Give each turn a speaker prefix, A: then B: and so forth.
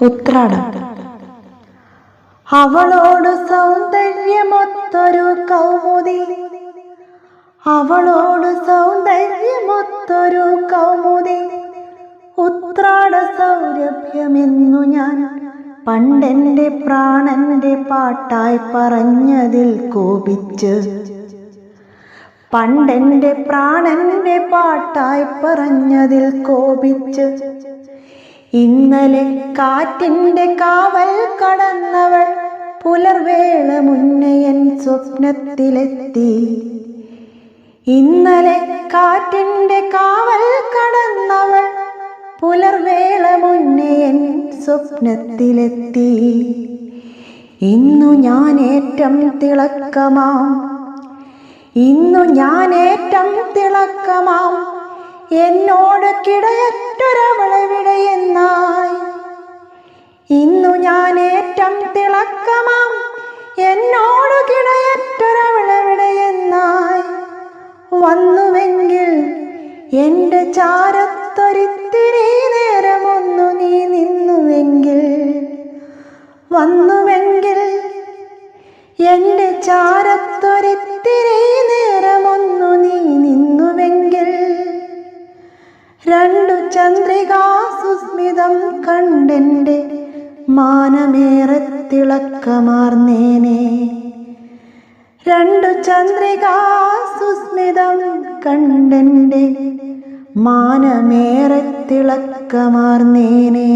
A: ഉത്രാടം. അവളോട് സൗന്ദര്യമൊത്തൊരു കൗമുദി. അവളോട് സൗന്ദര്യമൊത്തൊരു കൗമുദി. ഉത്രാട സൗരഭ്യമെന്നു ഞാൻ പണ്ടെന്റെ പ്രാണന്റെ പാട്ടായി പറഞ്ഞതിൽ കോപിച്ച്. പണ്ടെന്റെ പ്രാണന്റെ പാട്ടായി പറഞ്ഞതിൽ കോപിച്ച്. ഇന്നലെ കാറ്റിന്റെ കാവൽ കടന്നവൾ പുലർവേള മുന്നയൻ സ്വപ്നത്തിലെത്തി. ഇന്നലെ കാറ്റിന്റെ കാവൽ കടന്നവൾ പുലർവേള മുന്നയൻ സ്വപ്നത്തിലെത്തി. ഇന്നു ഞാൻ ഏറ്റം തിളക്കമാം. ഇന്നു ഞാൻ ഏറ്റം തിളക്കമാം. എന്നോട് കിടയറ്റൊരവളെവിടെയെന്നായി ഇന്നു ഞാൻ ഏറ്റം തിളക്കമാം. എന്നോട് കിടയറ്റൊരവളെവിടെയെന്നായി വന്നുവെങ്കിൽ എന്റെ ചാരത്തൊരിത്തിരി നേരമൊന്നു നീ നിന്നുവെങ്കിൽ. വന്നുവെങ്കിൽ എന്റെ ചാരത്തൊരിത്തിരി നേരമൊന്നു രണ്ടു ചന്ദ്രികാ സുസ്മിതം കണ്ടെന്റെ മാനമേറെ തിളക്കമാർന്നേനെ. രണ്ടു ചന്ദ്രികാ സുസ്മിതം കണ്ടെന്റെ മാനമേറെ തിളക്കമാർന്നേനെ.